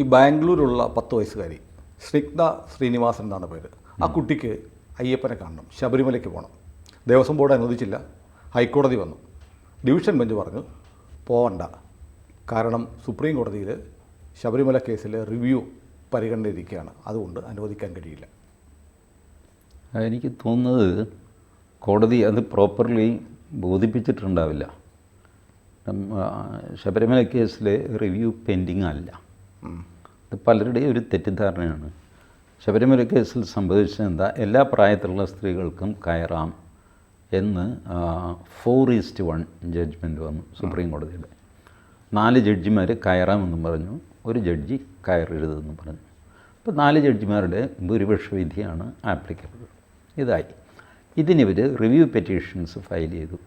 ഈ ബാംഗ്ലൂരുള്ള പത്ത് വയസ്സുകാരി. സ്നിഗ്ധ ശ്രീനിവാസൻ എന്നാണ് പേര്. ആ കുട്ടിക്ക് അയ്യപ്പനെ കാണണം. ശബരിമലയ്ക്ക് പോകണം ദേവസ്വം ബോർഡ് അനുവദിച്ചില്ല. ഹൈക്കോടതി വന്നു. ഡിവിഷൻ ബെഞ്ച് പറഞ്ഞു പോവണ്ട. കാരണം സുപ്രീം കോടതിയിൽ ശബരിമല കേസിലെ റിവ്യൂ പരിഗണനയിരിക്കുകയാണ് അതുകൊണ്ട് അനുവദിക്കാൻ കഴിയില്ല. എനിക്ക് തോന്നുന്നത് കോടതി അത് പ്രോപ്പർലി ബോധിപ്പിച്ചിട്ടുണ്ടാവില്ല. ശബരിമല കേസിലെ റിവ്യൂ പെൻഡിങ് അല്ല ഇത് പലരുടെയും ഒരു തെറ്റിദ്ധാരണയാണ്. ശബരിമല കേസിൽ സംഭവിച്ചത് എന്താ? എല്ലാ പ്രായത്തിലുള്ള സ്ത്രീകൾക്കും കയറാം എന്ന് four is to one judgment വന്നു സുപ്രീം കോടതിയുടെ. നാല് ജഡ്ജിമാർ കയറാമെന്നും പറഞ്ഞു. ഒരു ജഡ്ജി കയറരുതെന്നും പറഞ്ഞു. അപ്പോൾ നാല് ജഡ്ജിമാരുടെ ഭൂരിപക്ഷ വിധിയാണ് ആപ്ലിക്കബിൾ ഇതായി. ഇതിനിവർ റിവ്യൂ പെറ്റീഷൻസ് ഫയൽ ചെയ്തു.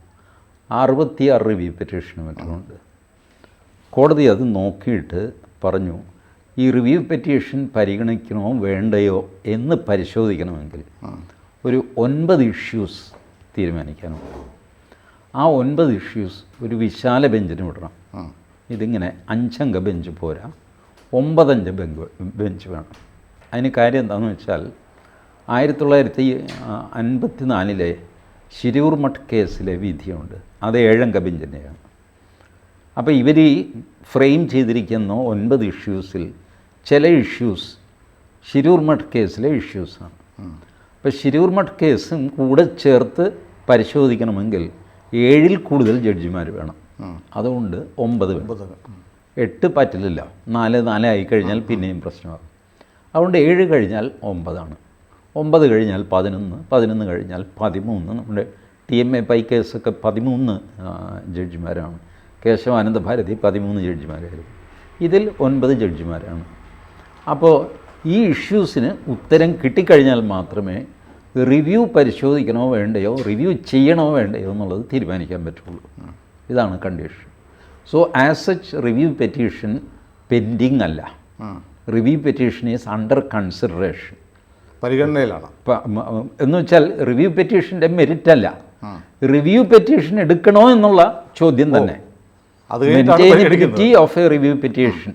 അറുപത്തിയാറ് റിവ്യൂ പെറ്റീഷനും മറ്റുമുണ്ട് കോടതി അത് നോക്കിയിട്ട് പറഞ്ഞു ഈ റിവ്യൂ പെറ്റീഷൻ പരിഗണിക്കണോ വേണ്ടയോ എന്ന് പരിശോധിക്കണമെങ്കിൽ ഒരു ഒൻപത് ഇഷ്യൂസ് തീരുമാനിക്കാനുണ്ട് ആ ഒൻപത് ഇഷ്യൂസ് ഒരു വിശാല ബെഞ്ചിന് വിടണം. ഇതിങ്ങനെ അഞ്ചംഗ ബെഞ്ച് പോരാ. ഒമ്പതഞ്ച് ബെങ്ക് ബെഞ്ച് വേണം. അതിന് കാര്യം എന്താണെന്ന് വെച്ചാൽ ആയിരത്തി തൊള്ളായിരത്തി അൻപത്തി നാലിലെ ശിരൂർ മഠ് കേസിലെ വിധിയുണ്ട്. അത് ഏഴംഗ ബെഞ്ചിന്റെയാണ്. അപ്പോൾ ഇവർ ഫ്രെയിം ചെയ്തിരിക്കുന്ന ഒൻപത് ഇഷ്യൂസിൽ ചില ഇഷ്യൂസ് ശിരൂർ മഠ് കേസിലെ ഇഷ്യൂസാണ് അപ്പോൾ ശിരൂർ മഠ് കേസും കൂടെ ചേർത്ത് പരിശോധിക്കണമെങ്കിൽ ഏഴിൽ കൂടുതൽ ജഡ്ജിമാർ വേണം. അതുകൊണ്ട് ഒമ്പത് വേണം. എട്ട് പറ്റില്ല നാല് നാലായി കഴിഞ്ഞാൽ പിന്നെയും പ്രശ്നമാകും. അതുകൊണ്ട് ഏഴ് കഴിഞ്ഞാൽ ഒമ്പതാണ്. ഒമ്പത് കഴിഞ്ഞാൽ പതിനൊന്ന് പതിനൊന്ന് കഴിഞ്ഞാൽ പതിമൂന്ന്. നമ്മുടെ ടി എം എ പൈ കേസൊക്കെ പതിമൂന്ന് ജഡ്ജിമാരാണ് കേശവാനന്ദ ഭാരതി പതിമൂന്ന് ജഡ്ജിമാരായിരുന്നു ഇതിൽ ഒൻപത് ജഡ്ജിമാരാണ് അപ്പോൾ ഈ ഇഷ്യൂസിന് ഉത്തരം കിട്ടിക്കഴിഞ്ഞാൽ മാത്രമേ റിവ്യൂ പരിശോധിക്കണോ വേണ്ടയോ റിവ്യൂ ചെയ്യണോ വേണ്ടയോ എന്നുള്ളത് തീരുമാനിക്കാൻ പറ്റുള്ളൂ. ഇതാണ് condition so as such review petition pending അല്ല. Review petition is under consideration പരിഗണനയിലാണ്. എന്ന് വെച്ചാൽ റിവ്യൂ പെറ്റീഷന്റെ മെരിറ്റ് അല്ല. റിവ്യൂ പെറ്റീഷൻ എടുക്കണോ എന്നുള്ള ചോദ്യം തന്നെ. Of a review petition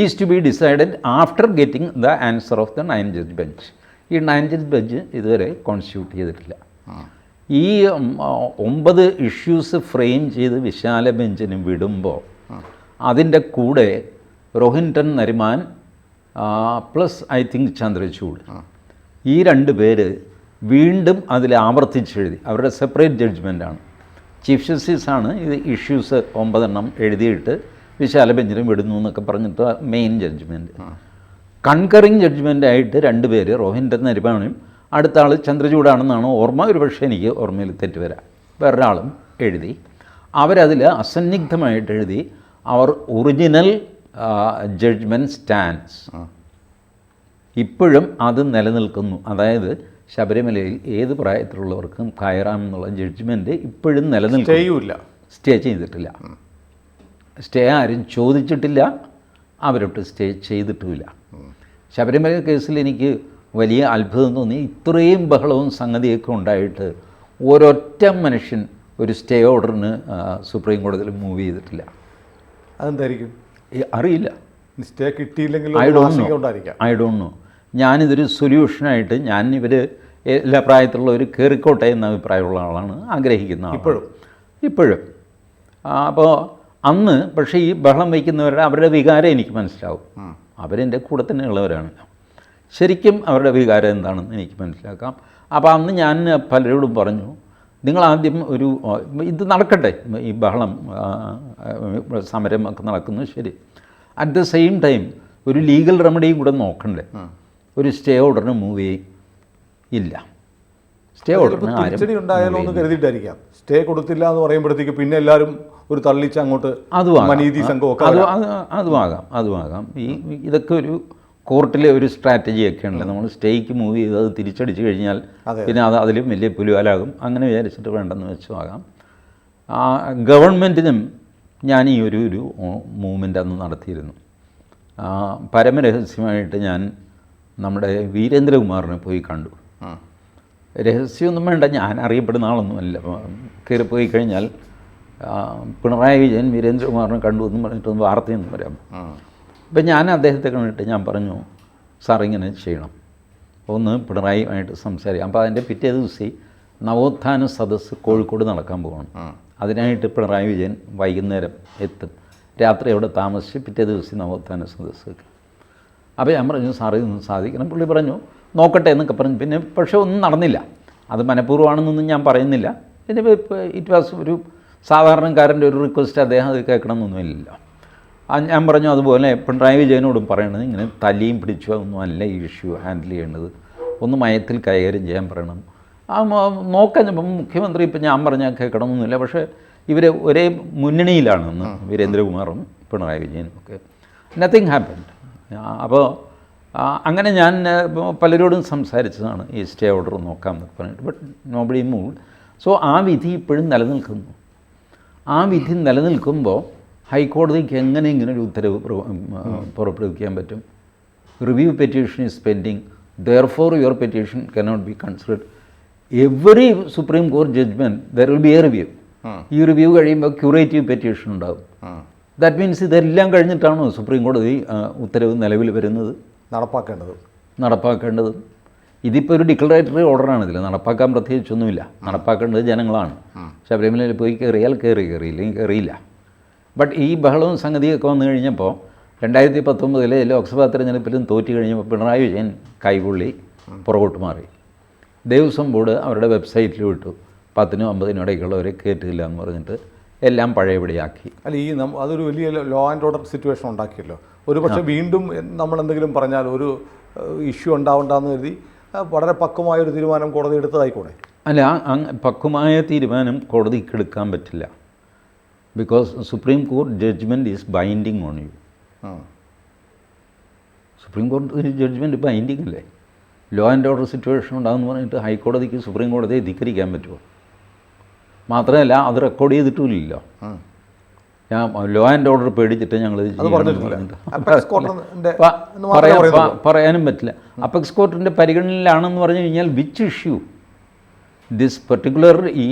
is to be decided after getting the answer of the nine judge bench ഈ നയൻ ജഡ്ജ് ബെഞ്ച് ഇതുവരെ കോൺസ്റ്റിറ്റ്യൂട്ട് ചെയ്തിട്ടില്ല. ഈ ഒമ്പത് ഇഷ്യൂസ് ഫ്രെയിം ചെയ്ത് വിശാല ബെഞ്ചിന് വിടുമ്പോൾ അതിന്റെ കൂടെ Rohinton Nariman plus I think Chandrachud. ഈ രണ്ട് പേര് വീണ്ടും അതിൽ ആവർത്തിച്ചെഴുതി അവരുടെ സെപ്പറേറ്റ് ജഡ്ജ്മെന്റാണ് ചീഫ് ജസ്റ്റിസ് ആണ് ഇത് ഇഷ്യൂസ് ഒമ്പതെണ്ണം എഴുതിയിട്ട് വിശാല ബെഞ്ചിലും വിടുന്നു എന്നൊക്കെ പറഞ്ഞിട്ട് മെയിൻ ജഡ്ജ്മെന്റ് കൺകറിങ് ജഡ്ജ്മെന്റ് ആയിട്ട് രണ്ട് പേര് റോഹിന്റെ നരിമാനും അടുത്ത ആൾ ചന്ദ്രചൂടാണെന്നാണ് ഓർമ്മ. ഒരു പക്ഷേ എനിക്ക് ഓർമ്മയിൽ തെറ്റ് വരാം. വേറൊരാളും എഴുതി. അവരതിൽ അസന്നിഗ്ധമായിട്ട് എഴുതി. അവർ ഒറിജിനൽ ജഡ്ജ്മെന്റ് സ്റ്റാൻഡ്സ് ഇപ്പോഴും അത് നിലനിൽക്കുന്നു. അതായത് ശബരിമലയിൽ ഏത് പ്രായത്തിലുള്ളവർക്കും കയറാം എന്നുള്ള ജഡ്ജ്മെന്റ് ഇപ്പോഴും നിലനിൽക്കില്ല സ്റ്റേ ചെയ്തിട്ടില്ല. സ്റ്റേ ആരും ചോദിച്ചിട്ടില്ല അവരൊട്ട് സ്റ്റേ ചെയ്തിട്ടുമില്ല. ശബരിമല കേസിൽ എനിക്ക് വലിയ അത്ഭുതം തോന്നി. ഇത്രയും ബഹളവും സംഗതിയൊക്കെ ഉണ്ടായിട്ട് ഒരൊറ്റ മനുഷ്യൻ ഒരു സ്റ്റേ ഓർഡറിന് സുപ്രീം കോടതിയിൽ മൂവ് ചെയ്തിട്ടില്ല. അതെന്തായിരിക്കും? അറിയില്ല. സ്റ്റേ കിട്ടിയില്ലെങ്കിൽ I don't I don't know ഞാനിതൊരു സൊല്യൂഷനായിട്ട് ഞാൻ ഇവർ എല്ലാ പ്രായത്തിലുള്ളവർ കയറിക്കോട്ടെ എന്ന അഭിപ്രായമുള്ള ആളാണ് ആഗ്രഹിക്കുന്ന. ഇപ്പോഴും? ഇപ്പോഴും. അപ്പോൾ അന്ന് പക്ഷേ ഈ ബഹളം വയ്ക്കുന്നവരുടെ അവരുടെ വികാരം എനിക്ക് മനസ്സിലാവും. അവരെന്റെ കൂടെ തന്നെ ഉള്ളവരാണ്. ശരിക്കും അവരുടെ വികാരം എന്താണെന്ന് എനിക്ക് മനസ്സിലാക്കാം. അപ്പോൾ അന്ന് ഞാൻ പലരോടും പറഞ്ഞു നിങ്ങൾ ആദ്യം ഒരു ഇത് നടക്കട്ടെ ഈ ബഹളം സമരം ഒക്കെ നടക്കുന്നു ശരി. അറ്റ് ദ സെയിം ടൈം ഒരു ലീഗൽ റെമഡിയും കൂടെ നോക്കണ്ടേ. ഒരു സ്റ്റേ ഓർഡറിന് മൂവ് ചെയ്യും ഇല്ല. സ്റ്റേ തിരിച്ചടി ഉണ്ടായാലോ എന്ന് കരുതിയിട്ടായിരിക്കാം. സ്റ്റേ കൊടുത്തില്ല എന്ന് പറയുമ്പോഴത്തേക്ക് പിന്നെ എല്ലാവരും ഒരു തള്ളിച്ച് അങ്ങോട്ട് മനീതി സംഘമൊക്കെ അത് അത് അതുമാകാം അതുമാകാം ഈ ഇതൊക്കെ ഒരു കോർട്ടിലെ ഒരു സ്ട്രാറ്റജി ഒക്കെ ഉണ്ട് നമ്മൾ സ്റ്റേക്ക് മൂവ് ചെയ്ത് അത് തിരിച്ചടിച്ച് കഴിഞ്ഞാൽ പിന്നെ അത് അതിലും വലിയ പുലുവാലാകും. അങ്ങനെ വിചാരിച്ചിട്ട് വേണ്ടെന്ന് വെച്ചുമാകാം ആ, ഗവൺമെന്റിനും ഞാൻ ഈ ഒരു ഒരു മൂവ്മെന്റ് അന്ന് നടത്തിയിരുന്നു. പരമരഹസ്യമായിട്ട് ഞാൻ നമ്മുടെ വീരേന്ദ്രകുമാറിനെ പോയി കണ്ടു. രഹസ്യമൊന്നും വേണ്ട. ഞാൻ അറിയപ്പെടുന്ന ആളൊന്നുമല്ല. കയറി പോയി കഴിഞ്ഞാൽ പിണറായി വിജയൻ വീരേന്ദ്രകുമാറിനെ കണ്ടു എന്ന് പറഞ്ഞിട്ടൊന്നും വാർത്തയൊന്നും വരാം അപ്പം ഞാൻ അദ്ദേഹത്തെ കണ്ടിട്ട് ഞാൻ പറഞ്ഞു സാർ ഇങ്ങനെ ചെയ്യണം. ഒന്ന് പിണറായിയുമായിട്ട് സംസാരിക്കാം. അപ്പോൾ അതിന്റെ പിറ്റേ ദിവസം നവോത്ഥാന സദസ്സ് കോഴിക്കോട് നടക്കാൻ പോകണം. അതിനായിട്ട് പിണറായി വിജയൻ വൈകുന്നേരം എത്തും. രാത്രി അവിടെ താമസിച്ച് പിറ്റേ ദിവസം നവോത്ഥാന സദസ്സ് അപ്പോൾ ഞാൻ പറഞ്ഞു സാറേ ഇതൊന്നും സാധിക്കണം. പുള്ളി പറഞ്ഞു നോക്കട്ടെ എന്നൊക്കെ പറഞ്ഞു. പിന്നെ പക്ഷേ ഒന്നും നടന്നില്ല. അത് മനഃപൂർവമാണെന്നൊന്നും ഞാൻ പറയുന്നില്ല. പിന്നെ ഇറ്റ് വാസ് ഒരു സാധാരണക്കാരന്റെ ഒരു റിക്വസ്റ്റ് അദ്ദേഹം അത് കേൾക്കണമെന്നൊന്നുമില്ല. ആ ഞാൻ പറഞ്ഞു അതുപോലെ പിണറായി വിജയനോടും പറയണത് ഇങ്ങനെ തലയും പിടിച്ചു ഒന്നും അല്ല ഈ ഇഷ്യൂ ഹാൻഡിൽ ചെയ്യേണ്ടത് ഒന്ന് മയത്തിൽ കൈകാര്യം ചെയ്യാൻ പറയണം. ആ നോക്കാൻ ഇപ്പം മുഖ്യമന്ത്രി ഇപ്പം ഞാൻ പറഞ്ഞാൽ കേൾക്കണമെന്നില്ല പക്ഷേ ഇവർ ഒരേ മുന്നണിയിലാണെന്ന് വീരേന്ദ്രകുമാറും പിണറായി വിജയനും ഒക്കെ. നത്തിങ് ഹാപ്പൻഡ് അപ്പോൾ അങ്ങനെ ഞാൻ പലരോടും സംസാരിച്ചതാണ് ഈ സ്റ്റേ ഓർഡർ നോക്കാം എന്നൊക്കെ പറഞ്ഞിട്ട് ബട്ട് നോബഡി മൂൾ സോ ആ വിധി ഇപ്പോഴും നിലനിൽക്കുന്നു. ആ വിധി നിലനിൽക്കുമ്പോൾ ഹൈക്കോടതിക്ക് എങ്ങനെ ഇങ്ങനെ ഒരു ഉത്തരവ് പുറപ്പെടുവിക്കാൻ പറ്റും. Review petition is pending there for your petition cannot be considered every supreme court judgment there will be a review ഈ റിവ്യൂ കഴിയുമ്പോൾ ക്യൂറേറ്റീവ് പെറ്റീഷൻ ഉണ്ടാകും ദാറ്റ് മീൻസ് ഇതെല്ലാം കഴിഞ്ഞിട്ടാണോ സുപ്രീം കോടതി ഉത്തരവ് നിലവിൽ വരുന്നത്? നടപ്പാക്കേണ്ടത്. നടപ്പാക്കേണ്ടത്. ഇതിപ്പോൾ ഒരു ഡിക്ലറേറ്ററി ഓർഡറാണ് ഇതിൽ നടപ്പാക്കാൻ പ്രത്യേകിച്ചൊന്നുമില്ല. നടപ്പാക്കേണ്ടത് ജനങ്ങളാണ്. ശബരിമലയിൽ പോയി കയറിയാൽ കയറി കയറിയില്ലെങ്കിൽ കയറിയില്ല. ബട്ട് ഈ ബഹളവും സംഗതിയൊക്കെ വന്നു കഴിഞ്ഞപ്പോൾ രണ്ടായിരത്തി പത്തൊമ്പതിലെ ലോക്സഭാ തെരഞ്ഞെടുപ്പിലും തോറ്റു കഴിഞ്ഞപ്പോൾ പിണറായി വിജയൻ കൈപുള്ളി പുറകോട്ട് മാറി. ദേവസ്വം ബോർഡ് അവരുടെ വെബ്സൈറ്റിൽ വിട്ടു പത്തിനും അമ്പതിനും ഇടയ്ക്കുള്ളവരെ കയറ്റില്ല എന്ന് പറഞ്ഞിട്ട് എല്ലാം പഴയപടിയാക്കി. അല്ല ഈ അതൊരു വലിയ ലോ ആൻഡ് ഓർഡർ സിറ്റുവേഷൻ ഉണ്ടാക്കിയല്ലോ. ഒരു പക്ഷേ വീണ്ടും നമ്മൾ എന്തെങ്കിലും പറഞ്ഞാൽ ഒരു ഇഷ്യൂ ഉണ്ടാവണ്ടെന്ന് കരുതി വളരെ പക്വമായ ഒരു തീരുമാനം കോടതി എടുത്തതായിക്കോടെ? അല്ല പക്വമായ തീരുമാനം കോടതിക്ക് എടുക്കാൻ പറ്റില്ല. Because supreme court judgment is binding on you. Supreme കോടതി ജഡ്ജ്മെന്റ് ബൈൻഡിങ് അല്ലേ? ലോ ആൻഡ് ഓർഡർ സിറ്റുവേഷൻ ഉണ്ടാകുമെന്ന് പറഞ്ഞിട്ട് ഹൈക്കോടതിക്ക് സുപ്രീം കോടതിയെ ധിക്കരിക്കാൻ പറ്റുമോ? മാത്രമല്ല അത് റെക്കോർഡ് ചെയ്തിട്ടുമില്ലല്ലോ. ഞാൻ ലോ ആൻഡ് ഓർഡർ പേടിച്ചിട്ട് ഞങ്ങൾ പറയാനും പറ്റില്ല. അപ്പെക്സ് കോർട്ടിന്റെ പരിഗണനയിലാണെന്ന് പറഞ്ഞു കഴിഞ്ഞാൽ വിച്ച് ഇഷ്യൂ ദിസ് പെർട്ടിക്കുലർ ഈ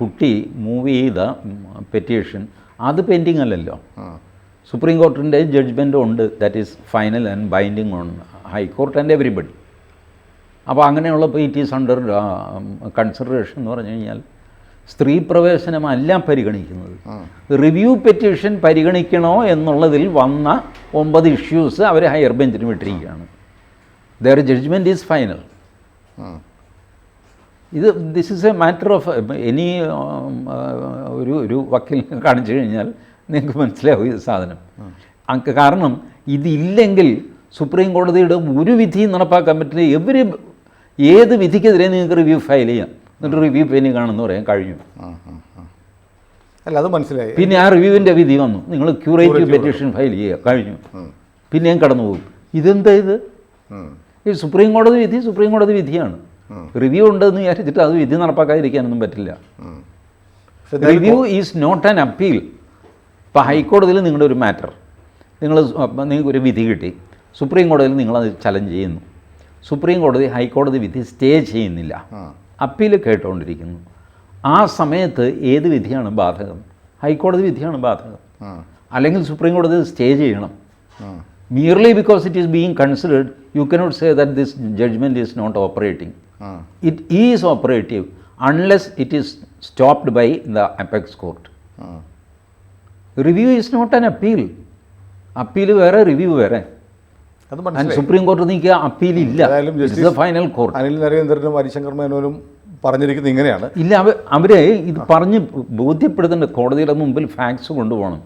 കുട്ടി മൂവ് ചെയ്ത പെറ്റീഷൻ അത് പെൻഡിങ് അല്ലല്ലോ. സുപ്രീം കോർട്ടിന്റെ ജഡ്ജ്മെന്റും ഉണ്ട്. That is final and binding on high court and everybody അപ്പോൾ അങ്ങനെയുള്ളപ്പോൾ ഇറ്റ് ഈസ് അണ്ടർ കൺസിഡറേഷൻ എന്ന് പറഞ്ഞു കഴിഞ്ഞാൽ സ്ത്രീ പ്രവേശനമല്ല പരിഗണിക്കുന്നത്. റിവ്യൂ പെറ്റീഷൻ പരിഗണിക്കണോ എന്നുള്ളതിൽ വന്ന ഒമ്പത് ഇഷ്യൂസ് അവർ ഹയർ ബെഞ്ചിന് വിട്ടിരിക്കുകയാണ്. ദർ ജഡ്ജ്മെന്റ് ഈസ് ഫൈനൽ ഇത് this is a matter of any ഒരു ഒരു വക്കീൽ കാണിച്ചു കഴിഞ്ഞാൽ നിങ്ങൾക്ക് മനസ്സിലാവും ഈ സാധനം. കാരണം ഇതില്ലെങ്കിൽ സുപ്രീം കോടതിയുടെ ഒരു വിധി നടപ്പാക്കാൻ പറ്റില്ല. എവരി ഏത് വിധിക്കെതിരെ നിങ്ങൾക്ക് റിവ്യൂ ഫയൽ ചെയ്യാം? എന്നിട്ട് റിവ്യൂ പെനി കാണുമെന്ന് പറയാൻ കഴിഞ്ഞു. അല്ല അത് മനസ്സിലായി. പിന്നെ ആ റിവ്യൂവിന്റെ വിധി വന്നു. നിങ്ങൾ ക്യൂറേറ്റീവ് പെറ്റീഷൻ ഫയൽ ചെയ്യുക കഴിഞ്ഞു. പിന്നെയും കടന്നു പോകും ഇതെന്താ ഇത്? ഈ സുപ്രീം കോടതി വിധി സുപ്രീം കോടതി വിധിയാണ്. റിവ്യൂ ഉണ്ടെന്ന് വിചാരിച്ചിട്ട് അത് വിധി നടപ്പാക്കാതിരിക്കാനൊന്നും പറ്റില്ല. Review is not an appeal ഇപ്പോൾ ഹൈക്കോടതിയിൽ നിങ്ങളുടെ ഒരു മാറ്റർ നിങ്ങൾ നിങ്ങൾക്ക് ഒരു വിധി കിട്ടി. സുപ്രീം കോടതിയിൽ നിങ്ങളത് ചലഞ്ച് ചെയ്യുന്നു. സുപ്രീം കോടതി ഹൈക്കോടതി വിധി സ്റ്റേ ചെയ്യുന്നില്ല. അപ്പീൽ കേട്ടുകൊണ്ടിരിക്കുന്നു ആ സമയത്ത് ഏത് വിധിയാണ് ബാധകം? ഹൈക്കോടതി വിധിയാണ് ബാധകം. അല്ലെങ്കിൽ സുപ്രീം കോടതി സ്റ്റേ ചെയ്യണം. Merely because it is being considered you cannot say that this judgement is not operating it is operative unless it is stopped by the apex court review is not an appeal appeal വേറെ review വേറെ. Supreme കോടതി നീക്കുക the final court Anil നരേന്ദ്രനും ഹരിശങ്കർ മേനോനും പറഞ്ഞിരിക്കുന്നത് ഇങ്ങനെയാണ്. ഇല്ല അവ അവരെ ഇത് പറഞ്ഞ് ബോധ്യപ്പെടുത്തേണ്ട കോടതിയുടെ മുമ്പിൽ ഫാക്സ് കൊണ്ടുപോകണം.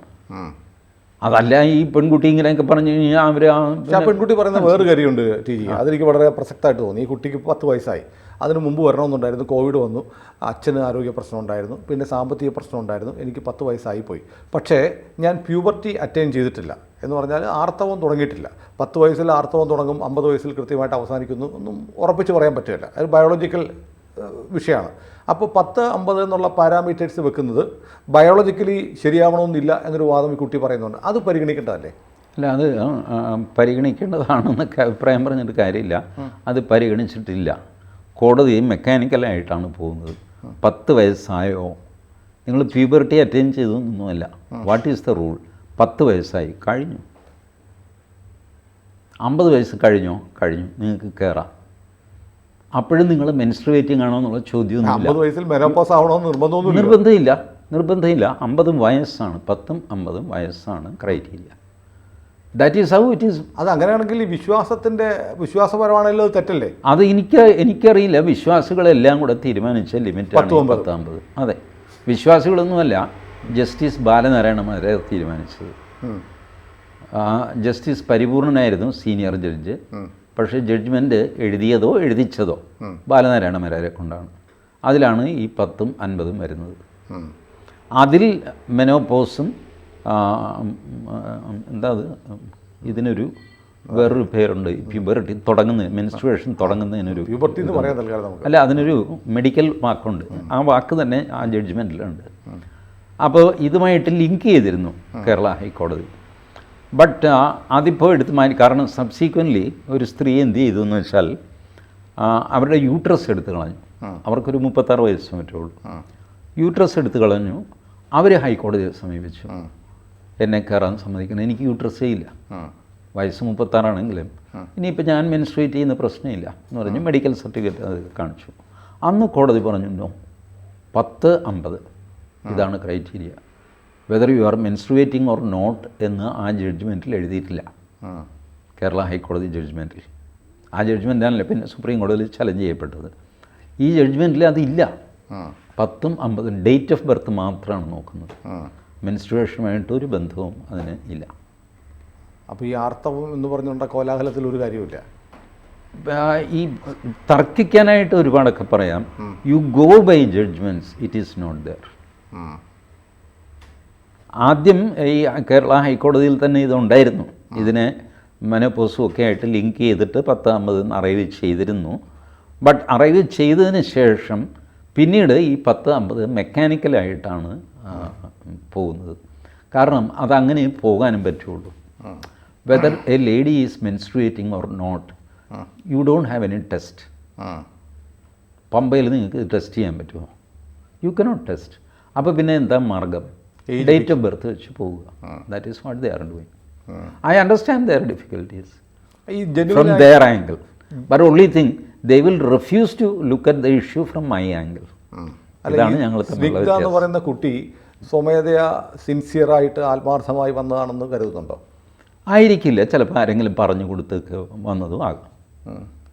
അതല്ല ഈ പെൺകുട്ടി ഇങ്ങനെയൊക്കെ പറഞ്ഞു കഴിഞ്ഞാൽ അവർ ആ പെൺകുട്ടി പറയുന്ന വേറൊരു കാര്യമുണ്ട് ടി ജി. അതെനിക്ക് വളരെ പ്രസക്തമായിട്ട് തോന്നി. ഈ കുട്ടിക്ക് പത്ത് വയസ്സായി. അതിന് മുമ്പ് വരണമെന്നുണ്ടായിരുന്നു. കോവിഡ് വന്നു. അച്ഛന് ആരോഗ്യ പ്രശ്നം ഉണ്ടായിരുന്നു. പിന്നെ സാമ്പത്തിക പ്രശ്നം ഉണ്ടായിരുന്നു. എനിക്ക് പത്ത് വയസ്സായി പോയി. പക്ഷേ ഞാൻ പ്യൂബർട്ടി അറ്റൈൻ ചെയ്തിട്ടില്ല എന്ന് പറഞ്ഞാൽ ആർത്തവം തുടങ്ങിയിട്ടില്ല. പത്ത് വയസ്സിൽ ആർത്തവം തുടങ്ങും അമ്പത് വയസ്സിൽ കൃത്യമായിട്ട് അവസാനിക്കുന്നു ഒന്നും ഉറപ്പിച്ച് പറയാൻ പറ്റില്ല. അത് ബയോളജിക്കൽ വിഷയമാണ്. അപ്പോൾ പത്ത് അമ്പത് എന്നുള്ള പാരാമീറ്റേഴ്സ് വെക്കുന്നത് ബയോളജിക്കലി ശരിയാവണമെന്നില്ല എന്നൊരു വാദം ഈ കുട്ടി പറയുന്നുണ്ട്. അത് പരിഗണിക്കേണ്ടതല്ലേ? അല്ല അത് പരിഗണിക്കേണ്ടതാണെന്നൊക്കെ അഭിപ്രായം പറഞ്ഞിട്ട് കാര്യമില്ല. അത് പരിഗണിച്ചിട്ടില്ല. കോടതി മെക്കാനിക്കലായിട്ടാണ് പോകുന്നത്. പത്ത് വയസ്സായോ? നിങ്ങൾ പ്യൂബർട്ടി അറ്റൈൻ ചെയ്തൊന്നുമല്ല വാട്ട് ഈസ് ദ റൂൾ? പത്ത് വയസ്സായി. കഴിഞ്ഞു. അമ്പത് വയസ്സ് കഴിഞ്ഞോ? കഴിഞ്ഞു. നിങ്ങൾക്ക് കയറാം. അപ്പോഴും നിങ്ങൾ മെൻസ്ട്രുവേറ്റിംഗ് ആണോ എന്നുള്ള ചോദ്യം അമ്പത് വയസ്സിൽ മെനോപോസ് നിർബന്ധമൊന്നുമില്ല. നിർബന്ധമില്ല. നിർബന്ധമില്ല. അമ്പതും വയസ്സാണ്. പത്തും അമ്പതും വയസ്സാണ് criteria that is how it is അത് അങ്ങനെയാണെങ്കിൽ വിശ്വാസത്തിന്റെ വിശ്വാസപരമാണല്ലോ തെറ്റല്ലേ? അത് എനിക്ക് എനിക്കറിയില്ല. വിശ്വാസികളെല്ലാം കൂടെ തീരുമാനിച്ച ലിമിറ്റ് ആണ് ഒമ്പത്. പത്ത് അതെ. വിശ്വാസികളൊന്നുമല്ല. ജസ്റ്റിസ് ബാലനാരായണമാരെ തീരുമാനിച്ചത്. ഉം. ആ, ജസ്റ്റിസ് പരിപൂർണനായിരുന്നു സീനിയർ ജഡ്ജ് പക്ഷേ ജഡ്ജ്മെന്റ് എഴുതിയതോ എഴുതിച്ചതോ ബാലനാരായണ ബാലനാരായണമാരെ കൊണ്ടാണ്. അതിലാണ് ഈ പത്തും അൻപതും വരുന്നത്. അതിൽ മെനോപോസും എന്താ അത്? ഇതിനൊരു വേറൊരു പേരുണ്ട്. പ്യൂബർട്ടി തുടങ്ങുന്ന മെൻസ്ട്രുവേഷൻ തുടങ്ങുന്നതിനൊരു അല്ല അതിനൊരു മെഡിക്കൽ വാക്കുണ്ട്. ആ വാക്ക് തന്നെ ആ ജഡ്ജ്മെന്റിലുണ്ട് അപ്പോൾ ഇതുമായിട്ട് ലിങ്ക് ചെയ്തിരുന്നു കേരള ഹൈക്കോടതി. ബട്ട് അതിപ്പോൾ എടുത്ത് മാറ്റി കാരണം സബ്സീക്വന്റ്ലി ഒരു സ്ത്രീ എന്ത് ചെയ്തു എന്ന് വെച്ചാൽ അവരുടെ യൂട്രസ് എടുത്ത് കളഞ്ഞു. അവർക്കൊരു മുപ്പത്താറ് വയസ്സ് മറ്റുള്ളൂ യൂട്രസ് എടുത്ത് കളഞ്ഞു. അവർ ഹൈക്കോടതിയെ സമീപിച്ചു. എന്നെ കയറാൻ സമ്മതിക്കണം. എനിക്ക് യൂട്രസേ ഇല്ല. വയസ്സ് മുപ്പത്താറാണെങ്കിലും ഇനിയിപ്പോൾ ഞാൻ മെൻസ്ട്രേറ്റ് ചെയ്യുന്ന പ്രശ്നമില്ല എന്ന് പറഞ്ഞ് മെഡിക്കൽ സർട്ടിഫിക്കറ്റ് അത് കാണിച്ചു. അന്ന് കോടതി പറഞ്ഞു നോ പത്ത് അമ്പത്. ഇതാണ് criteria whether you are menstruating or not എന്ന് ആ ജഡ്ജ്മെന്റിൽ എഴുതിയിട്ടില്ല. കേരള ഹൈക്കോടതി ജഡ്ജ്മെന്റിൽ ആ ജഡ്ജ്മെന്റാണല്ലോ പിന്നെ സുപ്രീം കോടതിയിൽ ചലഞ്ച് ചെയ്യപ്പെട്ടത്. ഈ ജഡ്ജ്മെന്റിൽ അതില്ല. പത്തും അമ്പതും ഡേറ്റ് ഓഫ് ബർത്ത് മാത്രമാണ് നോക്കുന്നത്. മെൻസ്ട്രുവേഷനുമായിട്ട് ഒരു ബന്ധവും അതിന് ഇല്ല. അപ്പോൾ ഈ ആർത്തവം എന്ന് പറഞ്ഞുകൊണ്ട കോലാഹലത്തിൽ ഒരു കാര്യമില്ല ഈ തർക്കിക്കാനായിട്ട് ഒരുപാടൊക്കെ പറയാം. You go by judgments it is not there. ആദ്യം ഈ കേരള ഹൈക്കോടതിയിൽ തന്നെ ഇതുണ്ടായിരുന്നു. ഇതിനെ മനപ്പോസും ഒക്കെ ആയിട്ട് ലിങ്ക് ചെയ്തിട്ട് പത്ത് അമ്പത് അറൈവ് ചെയ്തിരുന്നു. ബട്ട് അറൈവ് ചെയ്തതിന് ശേഷം പിന്നീട് ഈ പത്ത് അമ്പത് മെക്കാനിക്കലായിട്ടാണ് പോകുന്നത്. കാരണം അതങ്ങനെ പോകാനും പറ്റുള്ളൂ. Whether a lady is menstruating or not you don't have any test. പമ്പയിൽ നിങ്ങൾക്ക് ടെസ്റ്റ് ചെയ്യാൻ പറ്റുമോ? യു കനോട്ട് ടെസ്റ്റ് അപ്പോൾ പിന്നെ എന്താ മാർഗം? ഡേറ്റ് ഓഫ് ബർത്ത് വെച്ച് പോവുക. That is what they are doing I understand their difficulties from their angle but only thing they will refuse to look at the issue from my angle അതാണ് ഞങ്ങൾ എന്ന് പറയുന്ന കുട്ടി സ്വമേധയാ സിൻസിയറായിട്ട് ആത്മാർത്ഥമായി വന്നതാണെന്ന് കരുതുന്നുണ്ടോ? ആയിരിക്കില്ല. ചിലപ്പോൾ ആരെങ്കിലും പറഞ്ഞു കൊടുത്തൊക്കെ വന്നതും ആകാം.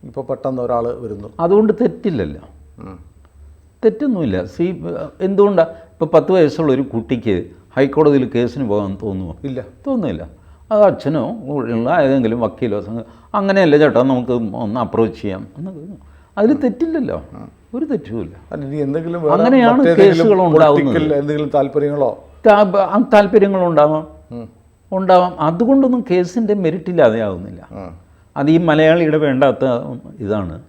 ഇപ്പോൾ പെട്ടെന്ന് ഒരാൾ വരുന്നു. അതുകൊണ്ട് തെറ്റില്ലല്ലോ. തെറ്റൊന്നുമില്ല. സി എന്തുകൊണ്ടാണ് ഇപ്പോൾ പത്ത് വയസ്സുള്ള ഒരു കുട്ടിക്ക് ഹൈക്കോടതിയിൽ കേസിന് പോകാൻ തോന്നുമോ ഇല്ല. തോന്നുന്നില്ല. അത് അച്ഛനോ ഉള്ള ഏതെങ്കിലും വക്കീലോ സംഘ അങ്ങനെയല്ല ചേട്ടാ നമുക്ക് ഒന്ന് അപ്രോച്ച് ചെയ്യാം. എന്നൊക്കെ അതിൽ തെറ്റില്ലല്ലോ. ഒരു തെറ്റുമില്ല. എന്തെങ്കിലും അങ്ങനെയാണ് കേസുകൾ ഉണ്ടാവുന്നത്. എന്തെങ്കിലും താല്പര്യങ്ങളോ? താല്പര്യങ്ങളുണ്ടാവാം ഉണ്ടാവാം. അതുകൊണ്ടൊന്നും കേസിന്റെ മെരിറ്റില്ലാതെ ആവുന്നില്ല. അത് ഈ മലയാളിയുടെ വേണ്ടാത്ത ഇതാണ്.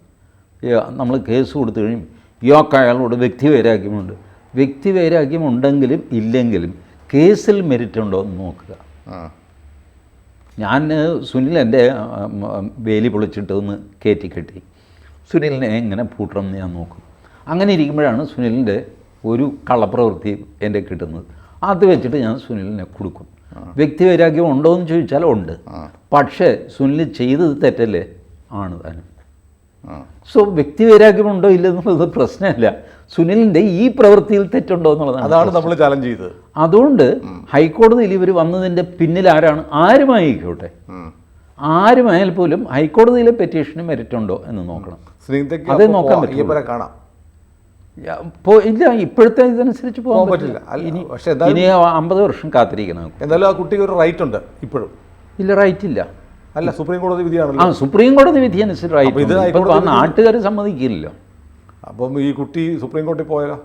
നമ്മൾ കേസ് കൊടുത്തു കഴിയും. ഇയാൾക്ക് അയാളോട് വ്യക്തിവൈരാഗ്യമുണ്ട് വ്യക്തിവൈരാഗ്യം ഉണ്ടെങ്കിലും ഇല്ലെങ്കിലും കേസിൽ മെരിറ്റ് ഉണ്ടോ എന്ന് നോക്കുക. ഞാൻ സുനിൽ എന്റെ വേലി പൊളിച്ചിട്ട് ഒന്ന് കയറ്റി കെട്ടി. സുനിലിനെ എങ്ങനെ പൂട്ടണം എന്ന് ഞാൻ നോക്കും. അങ്ങനെ ഇരിക്കുമ്പോഴാണ് സുനിലിന്റെ ഒരു കള്ളപ്രവൃത്തി എന്റെ കിട്ടുന്നത്. അത് വെച്ചിട്ട് ഞാൻ സുനിലിനെ കൊടുക്കും. വ്യക്തി വൈരാഗ്യം ഉണ്ടോ എന്ന് ചോദിച്ചാൽ ഉണ്ട്. പക്ഷേ സുനിൽ ചെയ്തത് തെറ്റല്ലേ? ആണ് താനും. സോ വ്യക്തി വൈരാഗ്യം ഉണ്ടോ ഇല്ലെന്നുള്ളത് പ്രശ്നമല്ല. സുനിലിന്റെ ഈ പ്രവൃത്തിയിൽ തെറ്റുണ്ടോ എന്നുള്ളതാണ് അതാണ് നമ്മൾ ചലഞ്ച് ചെയ്തത്. അതുകൊണ്ട് ഹൈക്കോടതിയിൽ ഇവർ വന്നതിന്റെ പിന്നിൽ ആരാണ്? ആരുമായിക്കോട്ടെ. ആരുമായാൽ പോലും ഹൈക്കോടതിയിലെ പെറ്റീഷന് മെറിറ്റ് ഉണ്ടോ എന്ന് നോക്കണം. അത് നോക്കാൻ പറ്റും കാണാം. ഇല്ല ഇപ്പോഴത്തെ ഇതനുസരിച്ച് പോകാൻ പറ്റില്ല. ഇനി പക്ഷേ എന്തായാലും- ഇനി അമ്പത് വർഷം കാത്തിരിക്കണം എന്തായാലും ആ കുട്ടിക്ക് ഒരു റൈറ്റ് ഉണ്ട് ഇപ്പോഴും. ഇല്ല റൈറ്റ് ഇല്ല. അല്ല സുപ്രീം കോടതി വിധിയാണല്ലോ. ആ സുപ്രീം കോടതി വിധി അനുസരിച്ച് റൈറ്റ് ഇപ്പം നാട്ടുകാർ സമ്മതിക്കില്ലല്ലോ. അപ്പം ഈ കുട്ടി സുപ്രീം കോടതി പോയാലോ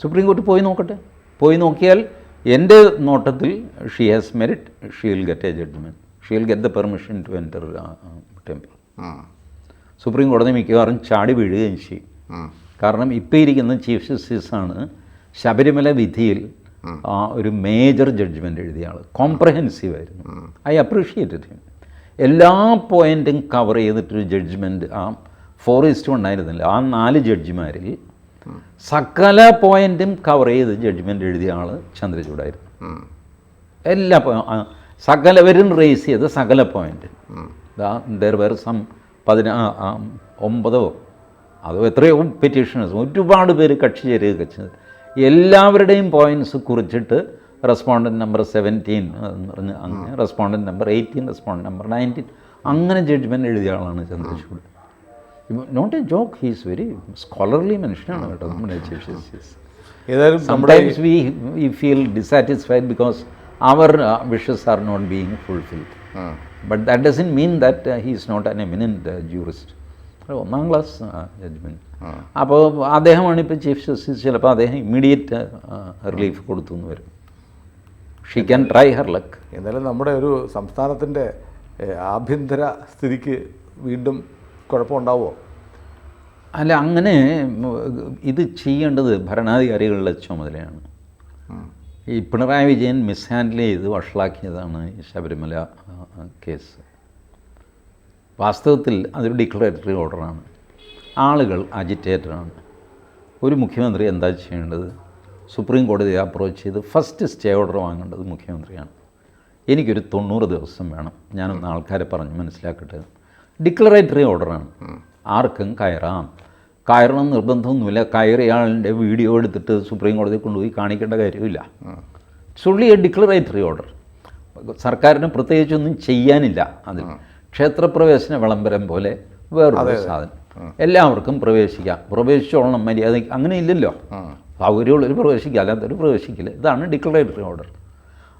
സുപ്രീം കോടതി പോയി നോക്കട്ടെ. പോയി നോക്കിയാൽ എന്റെ നോട്ടത്തിൽ she has merit she will get a judgment she will get the permission to enter temple. Supreme കോടതി മിക്കവാറും ചാടി വീഴുകയും ചെയ്യും. കാരണം ഇപ്പോൾ ഇരിക്കുന്ന ചീഫ് ജസ്റ്റിസാണ് ശബരിമല വിധിയിൽ ആ, ഒരു മേജർ ജഡ്ജ്മെന്റ് എഴുതിയ ആൾ കോംപ്രഹെൻസീവ് ആയിരുന്നു. ഐ അപ്രീഷിയേറ്റഡ് ഹിം എല്ലാ പോയിന്റും കവർ ചെയ്തിട്ടൊരു ജഡ്ജ്മെന്റ് ആ ഫോർ ഇസ്റ്റ് ഉണ്ടായിരുന്നില്ല. ആ നാല് ജഡ്ജിമാരിൽ സകല പോയിന്റും കവർ ചെയ്ത് ജഡ്ജ്മെന്റ് എഴുതിയ ആൾ ചന്ദ്രചൂഡായിരുന്നു. എല്ലാ സകലവരും റേസ് ചെയ്ത സകല പോയിന്റ്. ദർ വേർ സം പതിനാ ഒമ്പതോ അതോ എത്രയോ പെറ്റീഷനേഴ്സ് ഒരുപാട് പേര് കക്ഷി ചേരുകയൊക്കെ ചെയ്ത്. എല്ലാവരുടെയും പോയിന്റ്സ് കുറിച്ചിട്ട് റെസ്പോണ്ടന്റ് നമ്പർ സെവന്റീൻ എന്ന് പറഞ്ഞ് അങ്ങനെ respondent number eighteen respondent number nineteen അങ്ങനെ ജഡ്ജ്മെന്റ് എഴുതിയ ആളാണ് Chandrachud. Not a joke he's very scholarly മനുഷ്യനാണ് കേട്ടോ നമ്മുടെ ഏതായാലും നമ്മുടെ Sometimes we, we feel dissatisfied because our uh, wishes are not being fulfilled. But that doesn't mean that uh, he is not an eminent uh, jurist. ഒരു ഒന്നാം class judgement അപ്പോൾ അദ്ദേഹമാണ് ഇപ്പോൾ ചീഫ് ജസ്റ്റിസ് ചിലപ്പോൾ അദ്ദേഹം ഇമ്മീഡിയറ്റ് റിലീഫ് കൊടുത്തു എന്ന് വരും. She can try her luck എന്നാലും നമ്മുടെ ഒരു സംസ്ഥാനത്തിന്റെ ആഭ്യന്തര സ്ഥിതിക്ക് വീണ്ടും കുഴപ്പമുണ്ടാവുമോ? അല്ല അങ്ങനെ ഇത് ചെയ്യേണ്ടത് ഭരണാധികാരികളുടെ ചുമതലയാണ്. ഈ പിണറായി വിജയൻ മിസ്ഹാൻഡിൽ ചെയ്ത് വഷളാക്കിയതാണ് ശബരിമല കേസ്. വാസ്തവത്തിൽ അതൊരു ഡിക്ലറേറ്ററി ഓർഡറാണ്. ആളുകൾ അജിറ്റേറ്ററാണ്. ഒരു മുഖ്യമന്ത്രി എന്താ ചെയ്യേണ്ടത്? സുപ്രീം കോടതിയെ അപ്രോച്ച് ചെയ്ത് ഫസ്റ്റ് സ്റ്റേ ഓർഡർ വാങ്ങേണ്ടത് മുഖ്യമന്ത്രിയാണ്. എനിക്കൊരു തൊണ്ണൂറ് ദിവസം വേണം. ഞാനൊന്ന് ആൾക്കാരെ പറഞ്ഞ് മനസ്സിലാക്കട്ടെ. ഡിക്ലറേറ്ററി ഓർഡറാണ്. ആർക്കും കയറാം. കയറണം നിർബന്ധമൊന്നുമില്ല. കയറിയാളിന്റെ വീഡിയോ എടുത്തിട്ട് സുപ്രീം കോടതിയിൽ കൊണ്ടുപോയി കാണിക്കേണ്ട കാര്യമില്ല. Solely declaratory order. സർക്കാരിന് പ്രത്യേകിച്ചൊന്നും ചെയ്യാനില്ല അതിൽ. ക്ഷേത്രപ്രവേശന വിളംബരം പോലെ വേറൊരു സാധനം. എല്ലാവർക്കും പ്രവേശിക്കാം. പ്രവേശിച്ചോളണം മര്യാദ അങ്ങനെ ഇല്ലല്ലോ. സൗകര്യമുള്ളൊരു പ്രവേശിക്കുക അല്ലാത്തൊരു പ്രവേശിക്കില്ല. ഇതാണ് ഡിക്ലറേറ്ററി ഓർഡർ.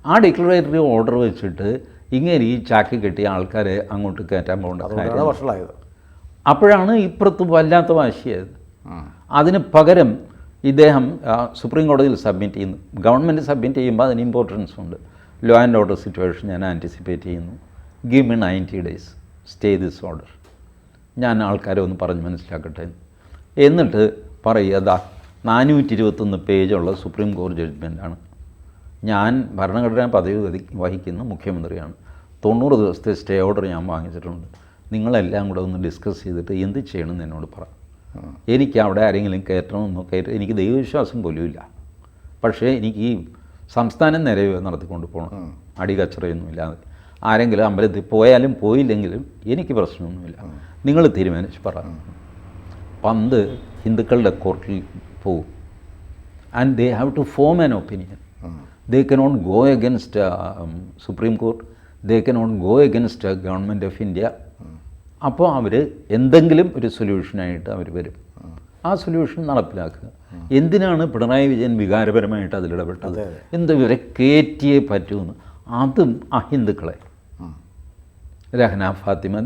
ആ ഡിക്ലറേറ്ററി ഓർഡർ വെച്ചിട്ട് ഇങ്ങനെ ഈ ചാക്ക് കെട്ടിയ ആൾക്കാരെ അങ്ങോട്ട് കയറ്റാൻ പോകേണ്ട വർഷമായത് വഷളായത് അപ്പോഴാണ് ഇപ്പുറത്ത് വല്ലാത്ത വാശിയായത്. അതിന് പകരം ഇദ്ദേഹം സുപ്രീം കോടതിയിൽ സബ്മിറ്റ് ചെയ്യുന്നു. ഗവൺമെന്റ് സബ്മിറ്റ് ചെയ്യുമ്പോൾ അതിന് ഇമ്പോർട്ടൻസ് ഉണ്ട്. ലോ ആൻഡ് ഓർഡർ സിറ്റുവേഷൻ ഞാൻ ആന്റിസിപ്പേറ്റ് ചെയ്യുന്നു. Give me ninety days stay this order ഞാൻ ആൾക്കാരെ ഒന്ന് പറഞ്ഞ് മനസ്സിലാക്കട്ടെ എന്നിട്ട് പറയുക അതാ നാനൂറ്റി ഇരുപത്തൊന്ന് പേജുള്ള സുപ്രീം കോടതി ജഡ്ജ്മെന്റാണ് ഞാൻ ഭരണഘടനാ പദവി വഹിക്കുന്ന മുഖ്യമന്ത്രിയാണ്. തൊണ്ണൂറ് ദിവസത്തെ സ്റ്റേ ഓർഡർ ഞാൻ വാങ്ങിച്ചിട്ടുണ്ട്. നിങ്ങളെല്ലാം കൂടെ ഒന്ന് ഡിസ്കസ് ചെയ്തിട്ട് എന്ത് ചെയ്യണമെന്ന് എന്നോട് പറ. എനിക്ക് അവിടെ ആരെങ്കിലും കയറ്റണമെന്നോ കയറ്റ എനിക്ക് ദൈവവിശ്വാസം പോലുമില്ല പക്ഷേ എനിക്ക് ഈ സംസ്ഥാനം നിലവ് നടത്തിക്കൊണ്ട് പോകണം. അടികച്ചറയൊന്നും ഇല്ലാതെ ആരെങ്കിലും അമ്പലത്തിൽ പോയാലും പോയില്ലെങ്കിലും എനിക്ക് പ്രശ്നമൊന്നുമില്ല. നിങ്ങൾ തീരുമാനിച്ച് പറ. പന്ത് ഹിന്ദുക്കളുടെ കോർട്ടിൽ പോകും and they have to form an opinion they cannot go against supreme court they cannot go against government of India അപ്പോൾ അവർ എന്തെങ്കിലും ഒരു സൊല്യൂഷനായിട്ട് അവർ വരും. ആ സൊല്യൂഷൻ നടപ്പിലാക്കുക. എന്തിനാണ് പിണറായി വിജയൻ വികാരപരമായിട്ട് അതിലിടപെട്ടത്? എന്ത് ഇവരെ കയറ്റിയേ പറ്റുമെന്ന് അതും അഹിന്ദുക്കളെ. Rehana Fathima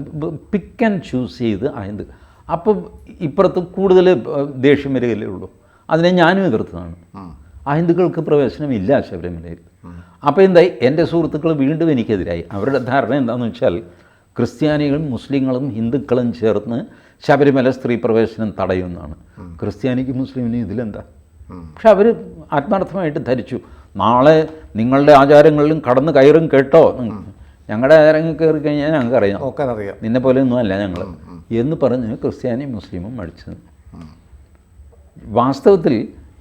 pick and choose ചെയ്ത് അഹിന്ദു. അപ്പം ഇപ്പുറത്ത് കൂടുതൽ ദേഷ്യം വരികയല്ലേ ഉള്ളൂ. അതിനെ ഞാനും എതിർത്തതാണ്. അഹിന്ദുക്കൾക്ക് പ്രവേശനമില്ല ശബരിമലയിൽ. അപ്പോൾ എന്തായി? എന്റെ സുഹൃത്തുക്കൾ വീണ്ടും എനിക്കെതിരായി. അവരുടെ ധാരണ എന്താണെന്ന് വെച്ചാൽ ക്രിസ്ത്യാനികളും മുസ്ലിങ്ങളും ഹിന്ദുക്കളും ചേർന്ന് ശബരിമല സ്ത്രീ പ്രവേശനം തടയുമെന്നാണ് ക്രിസ്ത്യാനിക്കും മുസ്ലിമിനും ഇതിലെന്താ? പക്ഷെ അവർ ആത്മാർത്ഥമായിട്ട് ധരിച്ചു. നാളെ നിങ്ങളുടെ ആചാരങ്ങളിലും കടന്നു കയറും കേട്ടോ. ഞങ്ങളുടെ ആചാരങ്ങൾ കയറി കഴിഞ്ഞാൽ ഞങ്ങൾക്ക് അറിയാം നോക്കാനറിയാം. നിന്നെ പോലെയൊന്നും അല്ല ഞങ്ങൾ എന്ന് പറഞ്ഞ് ക്രിസ്ത്യാനിയും മുസ്ലിമും അടിച്ചു വാസ്തവത്തിൽ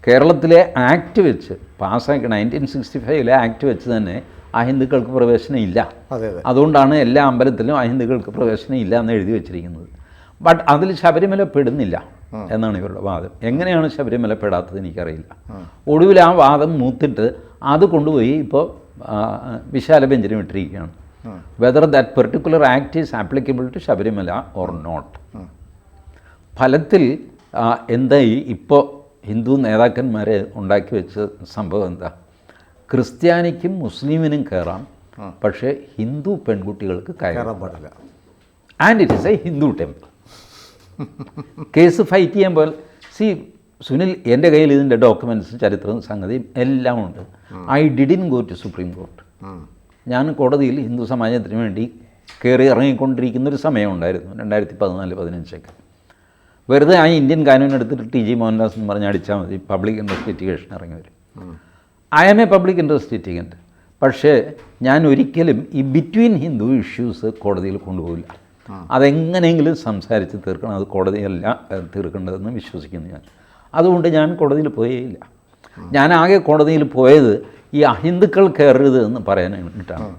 കേരളത്തിലെ ആക്ട് വെച്ച് പാസ്സാക്കി നയന്റീൻ സിക്സ്റ്റി ഫൈവിലെ ആക്ട് വെച്ച് തന്നെ അഹിന്ദുക്കൾക്ക് പ്രവേശനം ഇല്ല. അതെ അതെ. അതുകൊണ്ടാണ് എല്ലാ അമ്പലത്തിലും അഹിന്ദുക്കൾക്ക് പ്രവേശനം ഇല്ല എന്ന് എഴുതി വെച്ചിരിക്കുന്നത്. ബട്ട് അതിൽ ശബരിമല പെടുന്നില്ല എന്നാണ് ഇവരുടെ വാദം. എങ്ങനെയാണ് ശബരിമല പെടാത്തത് എനിക്കറിയില്ല. ഒടുവിൽ ആ വാദം മൂത്തിട്ട് അത് കൊണ്ടുപോയി ഇപ്പോൾ വിശാല ബെഞ്ചിന് വിട്ടിരിക്കുകയാണ് whether that particular act is applicable to Sabarimala or not ഫലത്തിൽ എന്തായി ഇപ്പോൾ ഹിന്ദു നേതാക്കന്മാരെ ഉണ്ടാക്കി വെച്ച സംഭവം എന്താ? ക്രിസ്ത്യാനിക്കും മുസ്ലിമിനും കയറാം പക്ഷേ ഹിന്ദു പെൺകുട്ടികൾക്ക് കയറാം കയറാൻ പാടില്ല. And it is a Hindu temple case fight ചെയ്യാൻ പോലെ സി സുനിൽ എന്റെ കയ്യിൽ ഇതിന്റെ ഡോക്യുമെന്റ്സ് ചരിത്രവും സംഗതിയും എല്ലാം ഉണ്ട്. I didn't go to supreme court ഞാൻ കോടതിയിൽ ഹിന്ദു സമാജത്തിന് വേണ്ടി കയറി ഇറങ്ങിക്കൊണ്ടിരിക്കുന്ന ഒരു സമയമുണ്ടായിരുന്നു രണ്ടായിരത്തി പതിനാല് പതിനഞ്ചൊക്കെ. വെറുതെ ആ ഇന്ത്യൻ കാനൂൺ എടുത്തിട്ട് ടി ജി മോഹൻദാസ് എന്ന് പറഞ്ഞ് അടിച്ചാൽ മതി. പബ്ലിക് ഇൻട്രസ്റ്റ് ലിറ്റിഗേഷൻ ഇറങ്ങി വരും I am a public interest litigant പക്ഷേ ഞാൻ ഒരിക്കലും ഈ ബിറ്റ്വീൻ ഹിന്ദു ഇഷ്യൂസ് കോടതിയിൽ കൊണ്ടുപോകില്ല. അതെങ്ങനെയെങ്കിലും സംസാരിച്ച് തീർക്കണം. അത് കോടതിയല്ല തീർക്കേണ്ടതെന്ന് വിശ്വസിക്കുന്നു ഞാൻ. അതുകൊണ്ട് ഞാൻ കോടതിയിൽ പോയേയില്ല. ഞാൻ ആകെ കോടതിയിൽ പോയത് ഈ അഹിന്ദുക്കൾ കയറരുത് എന്ന് പറയാൻ വേണ്ടിയിട്ടാണ്.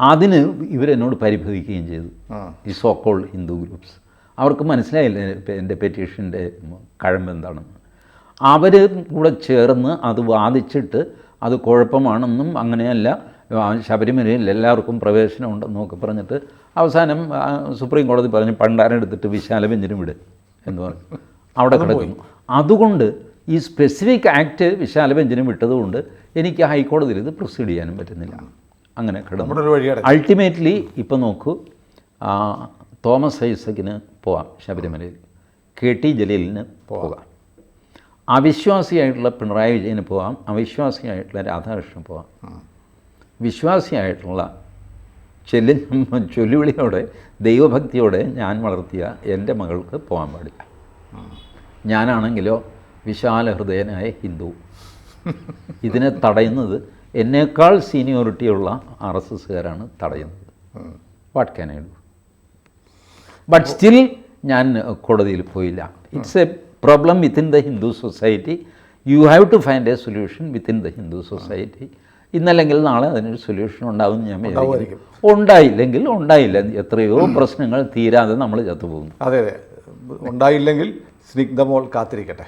അതിന് ഇവരെന്നോട് പരിഭവിക്കുകയും ചെയ്തു. ഈ സോക്കോൾ ഹിന്ദു ഗ്രൂപ്പ്സ് അവർക്ക് മനസ്സിലായില്ല എന്റെ പെറ്റീഷന്റെ കഴമ്പ് എന്താണെന്ന്. അവർ കൂടെ ചേർന്ന് അത് വാദിച്ചിട്ട് അത് കുഴപ്പമാണെന്നും അങ്ങനെയല്ല ശബരിമലയിൽ എല്ലാവർക്കും പ്രവേശനം ഉണ്ടെന്നൊക്കെ പറഞ്ഞിട്ട് അവസാനം സുപ്രീം കോടതി പറഞ്ഞു പണ്ടാരം എടുത്തിട്ട് വിശാല ബെഞ്ചിനും വിട് എന്ന് പറഞ്ഞു. അവിടെ കിടക്കുന്നു. അതുകൊണ്ട് ഈ സ്പെസിഫിക് ആക്ട് വിശാല ബെഞ്ചിനും വിട്ടതുകൊണ്ട് എനിക്ക് ഹൈക്കോടതിയിൽ ഇത് പ്രൊസീഡ് ചെയ്യാനും പറ്റുന്നില്ല. അങ്ങനെ കിടന്നു. അൾട്ടിമേറ്റ്ലി ഇപ്പം നോക്കൂ തോമസ് ഐസക്കിന് പോവാം ശബരിമലയിൽ. കെ ടി ജലീലിന് പോകാം. അവിശ്വാസിയായിട്ടുള്ള പിണറായി വിജയന് പോവാം. അവിശ്വാസിയായിട്ടുള്ള രാധാകൃഷ്ണന് പോവാം. വിശ്വാസിയായിട്ടുള്ള ചെല്ലി ചൊല്ലുവിളിയോടെ ദൈവഭക്തിയോടെ ഞാൻ വളർത്തിയ എന്റെ മകൾക്ക് പോകാൻ പാടില്ല. ഞാനാണെങ്കിലോ വിശാല ഹൃദയനായ ഹിന്ദു. ഇതിനെ തടയുന്നത് എന്നേക്കാൾ സീനിയോറിറ്റിയുള്ള ആർ എസ് എസ്സുകാരാണ് തടയുന്നത്. What can I do but still ഞാൻ കോടതിയിൽ പോയില്ല. It's a problem within the Hindu society you have to find a solution within the Hindu society ഇന്നല്ലെങ്കിൽ നാളെ അതിനൊരു സൊല്യൂഷൻ ഉണ്ടാവും ഞാൻ ഉണ്ടായില്ലെങ്കിൽ ഉണ്ടായില്ല. എത്രയോ പ്രശ്നങ്ങൾ തീരാതെ നമ്മൾ ചത്തുപോകുന്നു. അതെ അതെ. ഉണ്ടായില്ലെങ്കിൽ സ്നിഗ്ധമോൾ കാത്തിരിക്കട്ടെ.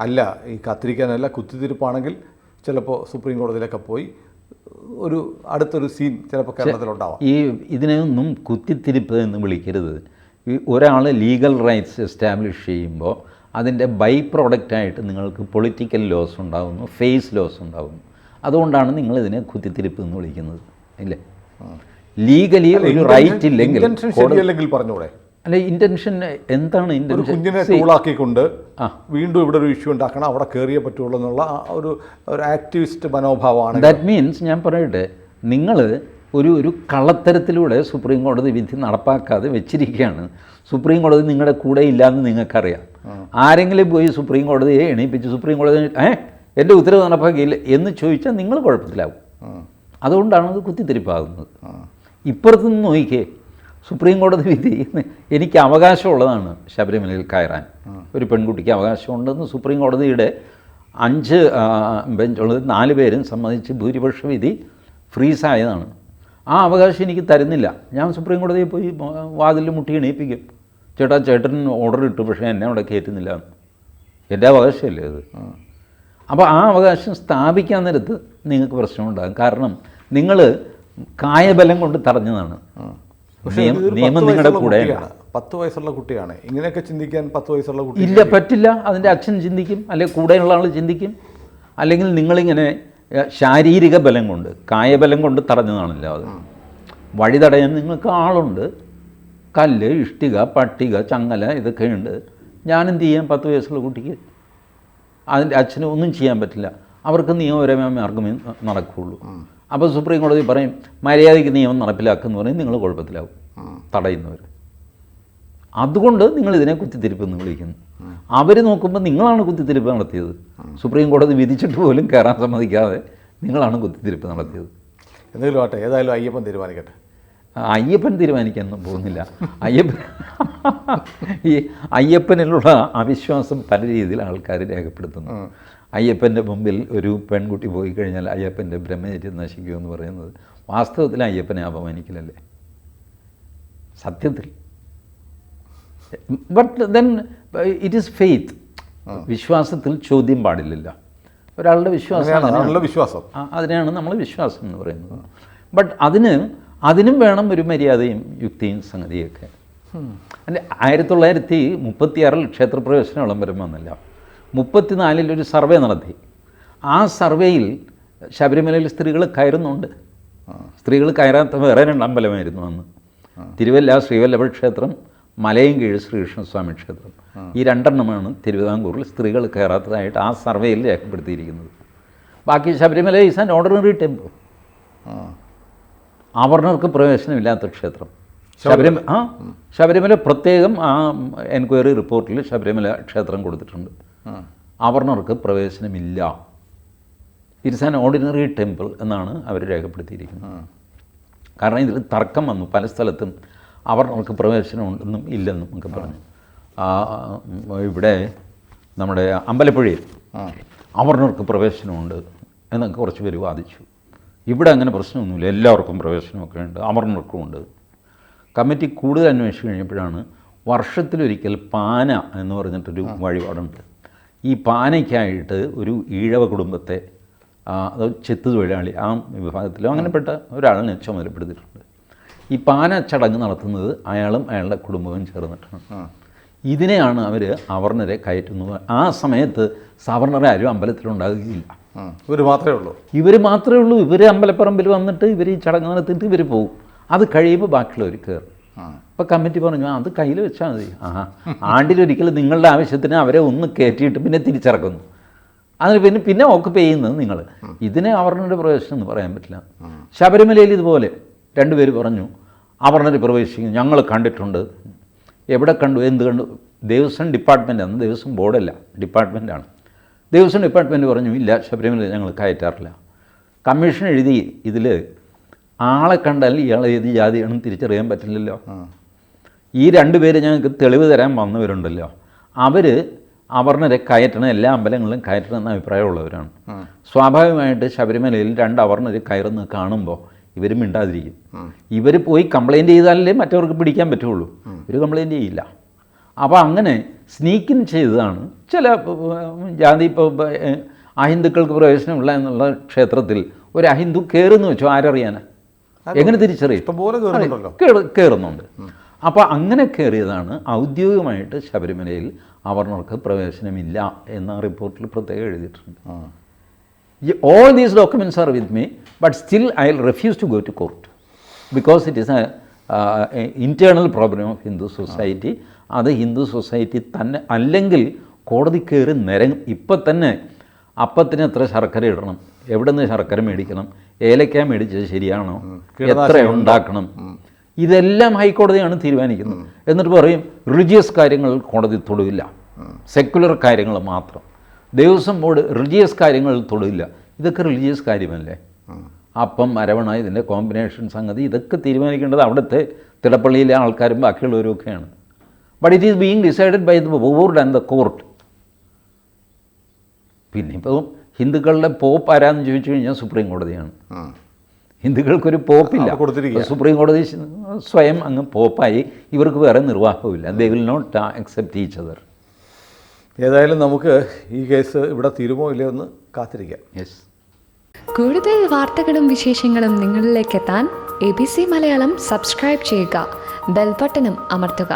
അല്ല ഈ കാത്തിരിക്കാനല്ല കുത്തിത്തിരിപ്പാണെങ്കിൽ ചിലപ്പോൾ സുപ്രീം കോടതിയിലൊക്കെ പോയി ഒരു അടുത്തൊരു സീൻ ചിലപ്പോൾ കേരളത്തിലുണ്ടാവാം. ഈ ഇതിനെയൊന്നും കുത്തിത്തിരിപ്പ് എന്ന് വിളിക്കരുത്. ഈ ഒരാൾ ലീഗൽ റൈറ്റ്സ് എസ്റ്റാബ്ലിഷ് ചെയ്യുമ്പോൾ അതിന്റെ ബൈ പ്രോഡക്റ്റായിട്ട് നിങ്ങൾക്ക് പൊളിറ്റിക്കൽ ലോസ് ഉണ്ടാകുന്നു ഫേസ് ലോസ് ഉണ്ടാകുന്നു അതുകൊണ്ടാണ് നിങ്ങൾ ഇതിനെ കുത്തിത്തിരിപ്പ് എന്ന് വിളിക്കുന്നത്. ഇല്ലേ? ലീഗലി ഒരു റൈറ്റ് ഇല്ലെങ്കിൽ ശരിയല്ലെങ്കിൽ പറഞ്ഞൂടെ? അല്ല ഇന്റൻഷൻ എന്താണ് ഒരു ഇന്റൻഷൻ കുഞ്ഞിനെ ടൂളാക്കിക്കൊണ്ട്. വീണ്ടും ഇവിടെ ഒരു ഇഷ്യൂ ഉണ്ടാക്കണം. അവിടെ കയറിയേ പറ്റുള്ളൂ എന്നുള്ള ഒരു ഒരു ആക്ടിവിസ്റ്റ് മനോഭാവമാണ്. ദാറ്റ് മീൻസ് ഞാൻ പറയട്ടെ നിങ്ങൾ ഒരു ഒരു കള്ളത്തരത്തിലൂടെ സുപ്രീം കോടതി വിധി നടപ്പാക്കാതെ വെച്ചിരിക്കുകയാണ്. സുപ്രീം കോടതി നിങ്ങളുടെ കൂടെ ഇല്ലയെന്ന് നിങ്ങൾക്കറിയാം. ആരെങ്കിലും പോയി സുപ്രീം കോടതിയെ എണീപ്പിച്ച് സുപ്രീം കോടതി ഏ എന്റെ ഉത്തരവ് നടപ്പാക്കിയില്ല എന്ന് ചോദിച്ചാൽ നിങ്ങൾ കുഴപ്പത്തിലാവും. അതുകൊണ്ടാണ് അത് കുത്തിത്തിരിപ്പാകുന്നത്. ഇപ്പുറത്തുനിന്ന് നോക്കിക്കേ സുപ്രീം കോടതി വിധി എനിക്ക് അവകാശമുള്ളതാണ് ശബരിമലയിൽ കയറാൻ. ഒരു പെൺകുട്ടിക്ക് അവകാശമുണ്ടെന്ന് സുപ്രീം കോടതിയുടെ അഞ്ച് ബെഞ്ചുള്ളത് നാല് പേരും സംബന്ധിച്ച് ഭൂരിപക്ഷ വിധി ഫ്രീസായതാണ്. ആ അവകാശം എനിക്ക് തരുന്നില്ല. ഞാൻ സുപ്രീം കോടതിയിൽ പോയി വാതിൽ മുട്ടി എണീപ്പിക്കും. ചേട്ടാ ചേട്ടൻ ഓർഡർ ഇട്ടു പക്ഷേ എന്നെ അവിടെ കയറ്റുന്നില്ല. എന്റെ അവകാശമല്ലേ അത്? അപ്പോൾ ആ അവകാശം സ്ഥാപിക്കാൻ നേരത്ത് നിങ്ങൾക്ക് പ്രശ്നമുണ്ടാകും. കാരണം നിങ്ങൾ കായബലം കൊണ്ട് തടഞ്ഞതാണ്. നിയമം- നിങ്ങളുടെ കുട്ടിയാണ്. പത്ത് വയസ്സുള്ള കുട്ടിയാണ്. ഇങ്ങനെയൊക്കെ ചിന്തിക്കാൻ പത്ത് വയസ്സുള്ള കുട്ടി ഇല്ല പറ്റില്ല. അതിന്റെ അച്ഛൻ ചിന്തിക്കും അല്ലെങ്കിൽ കൂടെയുള്ള ആൾ ചിന്തിക്കും. അല്ലെങ്കിൽ നിങ്ങളിങ്ങനെ ശാരീരിക ബലം കൊണ്ട് കായബലം കൊണ്ട് തടഞ്ഞതാണല്ലോ അത്. വഴി തടയാൻ നിങ്ങൾക്ക് ആളുണ്ട്. കല്ല് ഇഷ്ടിക പട്ടിക ചങ്ങല ഇതൊക്കെ ഇതൊക്കെയുണ്ട് ഞാനെന്ത് ചെയ്യാം പത്ത് വയസ്സുള്ള കുട്ടിക്ക്? അതിന്റെ അച്ഛനും ഒന്നും ചെയ്യാൻ പറ്റില്ല. അവർക്ക് നിയമപരമായ മാർഗമേ നടക്കുകയുള്ളൂ അപ്പോൾ സുപ്രീം കോടതി പറയും മര്യാദയ്ക്ക് നിയമം നടപ്പിലാക്കുന്നു പറയും നിങ്ങൾ കുഴപ്പത്തിലാവും തടയുന്നവർ അതുകൊണ്ട് നിങ്ങൾ ഇതിനെ കുത്തിത്തിരിപ്പ് എന്ന് വിളിക്കുന്നു. അവർ നോക്കുമ്പോൾ നിങ്ങളാണ് കുത്തിത്തിരിപ്പ് നടത്തിയത്. സുപ്രീം കോടതി വിധിച്ചിട്ട് പോലും കയറാൻ സമ്മതിക്കാതെ നിങ്ങളാണ് കുത്തിത്തിരിപ്പ് നടത്തിയത്. എന്തെങ്കിലും ആട്ടെ ഏതായാലും അയ്യപ്പൻ തീരുമാനിക്കട്ടെ. അയ്യപ്പൻ തീരുമാനിക്കാനൊന്നും പോകുന്നില്ല. അയ്യപ്പൻ ഈ അയ്യപ്പനിലുള്ള അവിശ്വാസം പല രീതിയിൽ ആൾക്കാർ രേഖപ്പെടുത്തുന്നു. അയ്യപ്പന്റെ മുമ്പിൽ ഒരു പെൺകുട്ടി പോയി കഴിഞ്ഞാൽ അയ്യപ്പന്റെ ബ്രഹ്മചര്യം നശിക്കുമെന്ന് പറയുന്നത് വാസ്തവത്തിൽ അയ്യപ്പനെ അപമാനിക്കലല്ലേ? സത്യത്തിൽ. But then it is faith വിശ്വാസത്തിൽ ചോദ്യം പാടില്ലല്ല. ഒരാളുടെ വിശ്വാസം. വിശ്വാസം. അതിനെയാണ് നമ്മൾ വിശ്വാസം എന്ന് പറയുന്നത്. ബട്ട് അതിന് അതിനും വേണം ഒരു മര്യാദയും യുക്തിയും സംഗതിയൊക്കെ. അല്ലെ ആയിരത്തി തൊള്ളായിരത്തി മുപ്പത്തിയാറിൽ ക്ഷേത്രപ്രവേശന വിളംബരം വന്നില്ല. മുപ്പത്തിനാലിൽ ഒരു സർവേ നടത്തി. ആ സർവേയിൽ ശബരിമലയിൽ സ്ത്രീകൾ കയറുന്നുണ്ട്. സ്ത്രീകൾ കയറാത്ത വേറെ രണ്ട് അമ്പലമായിരുന്നു അന്ന്. തിരുവല്ല ശ്രീവല്ലഭ ക്ഷേത്രം മലയും കീഴ് ശ്രീകൃഷ്ണസ്വാമി ക്ഷേത്രം. ഈ രണ്ടെണ്ണമാണ് തിരുവിതാംകൂറിൽ സ്ത്രീകൾ കയറാത്തതായിട്ട് ആ സർവേയിൽ രേഖപ്പെടുത്തിയിരിക്കുന്നത്. ബാക്കി Sabarimala is an ordinary temple. അവർണർക്ക് പ്രവേശനമില്ലാത്ത ക്ഷേത്രം. ശബരിമല. ആ. ശബരിമല പ്രത്യേകം ആ എൻക്വയറി റിപ്പോർട്ടിൽ ശബരിമല ക്ഷേത്രം കൊടുത്തിട്ടുണ്ട്. അവർണർക്ക് പ്രവേശനമില്ല. ഇറ്റ്സ് ആൻ ഓർഡിനറി ടെമ്പിൾ എന്നാണ് അവർ രേഖപ്പെടുത്തിയിരിക്കുന്നത്. കാരണം ഇതിൽ തർക്കം വന്നു. പല സ്ഥലത്തും അവർണർക്ക് പ്രവേശനം ഉണ്ടെന്നും ഇല്ലെന്നും ഒക്കെ പറഞ്ഞു. ഇവിടെ നമ്മുടെ അമ്പലപ്പുഴയിൽ അവർണർക്ക് പ്രവേശനമുണ്ട് എന്നൊക്കെ കുറച്ച് പേര് വാദിച്ചു. ഇവിടെ അങ്ങനെ പ്രശ്നമൊന്നുമില്ല. എല്ലാവർക്കും പ്രവേശനമൊക്കെ ഉണ്ട്. അവർണർക്കും ഉണ്ട്. കമ്മിറ്റി കൂടുതൽ അന്വേഷിച്ച് കഴിഞ്ഞപ്പോഴാണ് വർഷത്തിലൊരിക്കൽ പാന എന്ന് പറഞ്ഞിട്ടൊരു വഴിപാടുണ്ട്. ഈ പാനയ്ക്കായിട്ട് ഒരു ഈഴവ കുടുംബത്തെ അത് ചെത്ത് തൊഴിലാളി ആ വിഭാഗത്തിലോ അങ്ങനെപ്പെട്ട ഒരാളിനെ ചുമതലപ്പെടുത്തിയിട്ടുണ്ട്. ഈ പാന ചടങ്ങ് നടത്തുന്നത് അയാളും അയാളുടെ കുടുംബവും ചേർന്നിട്ടാണ്. ഇതിനെയാണ് അവർ അവർണരെ കയറ്റുന്നത്. ആ സമയത്ത് സവർണരെ ആരും അമ്പലത്തിലുണ്ടാകുകയില്ല ഇവർ മാത്രമേ ഉള്ളൂ. ഇവർ മാത്രമേ ഉള്ളൂ. ഇവർ അമ്പലപ്പറമ്പിൽ വന്നിട്ട് ഇവർ ഈ ചടങ്ങ് നടത്തിയിട്ട് ഇവർ പോകും അത് കഴിയുമ്പോൾ ബാക്കിയുള്ളവർ കയറും. അപ്പോൾ കമ്മിറ്റി പറഞ്ഞു അത് കയ്യിൽ വെച്ചാൽ മതി. ആ ആണ്ടിലൊരിക്കൽ നിങ്ങളുടെ ആവശ്യത്തിന് അവരെ ഒന്ന് കയറ്റിയിട്ട് പിന്നെ തിരിച്ചിറക്കുന്നു. അതിന് പിന്നെ പിന്നെ ഓക്കുപ്പൈ ചെയ്യുന്നത് നിങ്ങൾ ഇതിനെ അവർണരുടെ പ്രവേശനം എന്ന് പറയാൻ പറ്റില്ല. ശബരിമലയിൽ ഇതുപോലെ രണ്ടുപേര് പറഞ്ഞു അവർണർ പ്രവേശിക്കും ഞങ്ങൾ കണ്ടിട്ടുണ്ട്. എവിടെ കണ്ടു? എന്ത് കണ്ടു? ദേവസ്വം ഡിപ്പാർട്ട്മെന്റ് അന്ന് ദേവസ്വം ബോർഡല്ല ഡിപ്പാർട്ട്മെന്റാണ് ദേവസ്വം ഡിപ്പാർട്ട്മെന്റ് പറഞ്ഞു ഇല്ല ശബരിമല ഞങ്ങൾ കയറ്റാറില്ല. കമ്മീഷൻ എഴുതി ഇതിൽ ആളെ കണ്ടാൽ ഇയാൾ ഏത് ജാതിയാണെന്ന് തിരിച്ചറിയാൻ പറ്റില്ലല്ലോ. ഈ രണ്ട് രണ്ടുപേര് ഞങ്ങൾക്ക് തെളിവ് തരാൻ വന്നവരുണ്ടല്ലോ. അവർ അവർണരെ കയറ്റണം എല്ലാ അമ്പലങ്ങളിലും കയറ്റണം എന്ന അഭിപ്രായമുള്ളവരാണ്. സ്വാഭാവികമായിട്ട് ശബരിമലയിൽ രണ്ട് അവർണർ കയറുന്നത് കാണുമ്പോൾ ഇവർ മിണ്ടാതിരിക്കും. ഇവർ പോയി കംപ്ലൈന്റ് ചെയ്താലേ മറ്റവർക്ക് പിടിക്കാൻ പറ്റുള്ളൂ. ഇവർ കംപ്ലൈന്റ് ചെയ്യില്ല. അപ്പോൾ അങ്ങനെ സ്നീക്കിൻ ചെയ്തതാണ്. ചില ജാതി ഇപ്പോൾ അഹിന്ദുക്കൾക്ക് പ്രവേശനമില്ല എന്നുള്ള ക്ഷേത്രത്തിൽ ഒരു അഹിന്ദു കയറുന്നു വെച്ചോ ആരറിയാനാ? എങ്ങനെ തിരിച്ചറിയും? കയറുന്നുണ്ട് അപ്പോൾ അങ്ങനെ കയറിയതാണ് ഔദ്യോഗികമായിട്ട് ശബരിമലയിൽ അവർണർക്ക് പ്രവേശനമില്ല എന്ന റിപ്പോർട്ടിൽ പ്രത്യേകം എഴുതിയിട്ടുണ്ട്. All these documents are with me but still I refuse to go to court because it is a internal problem of Hindu society അത് ഹിന്ദു സൊസൈറ്റി തന്നെ അല്ലെങ്കിൽ കോടതി കയറി നിരങ്ങും. ഇപ്പം തന്നെ അപ്പത്തിന് എത്ര ശർക്കര ഇടണം? എവിടെ നിന്ന് ശർക്കര മേടിക്കണം? ഏലക്ക മേടിച്ചത് ശരിയാണോ? എത്ര ഉണ്ടാക്കണം? ഇതെല്ലാം ഹൈക്കോടതിയാണ് തീരുമാനിക്കുന്നത്. എന്നിട്ട് പറയും റിലീജിയസ് കാര്യങ്ങൾ കോടതി തൊടുവില്ല. സെക്യുലർ കാര്യങ്ങൾ മാത്രം. ദേവസ്വം ബോർഡ് റിലീജിയസ് കാര്യങ്ങൾ തൊടില്ല ഇതൊക്കെ റിലീജിയസ് കാര്യമല്ലേ? അപ്പം മരവണ ഇതിന്റെ കോമ്പിനേഷൻ സംഗതി ഇതൊക്കെ തീരുമാനിക്കേണ്ടത് അവിടുത്തെ തിടപ്പള്ളിയിലെ ആൾക്കാരും ബാക്കിയുള്ളവരും ഒക്കെയാണ്. But it is being decided by the board and the court പിന്നെ ഇപ്പോൾ ഹിന്ദുക്കളുടെ പോപ്പ് ആരാന്ന് ചോദിച്ചു കഴിഞ്ഞാൽ സുപ്രീം കോടതിയാണ്. ഹിന്ദുക്കൾക്കൊരു പോപ്പില്ല. കൊടുത്തിരിക്കുക. സുപ്രീം കോടതി സ്വയം അങ്ങ് പോപ്പായി. ഇവർക്ക് വേറെ നിർവാഹമില്ല they will not accept each other ഏതായാലും നമുക്ക് ഈ കേസ് ഇവിടെ തീരുമോ ഇല്ലയോ എന്ന് കാത്തിരിക്കാം. യെസ് കൂടുതൽ വാർത്തകളും വിശേഷങ്ങളും നിങ്ങളിലേക്ക് എത്താൻ A B C Malayalam subscribe ചെയ്യുക. ബെൽബട്ടനും അമർത്തുക.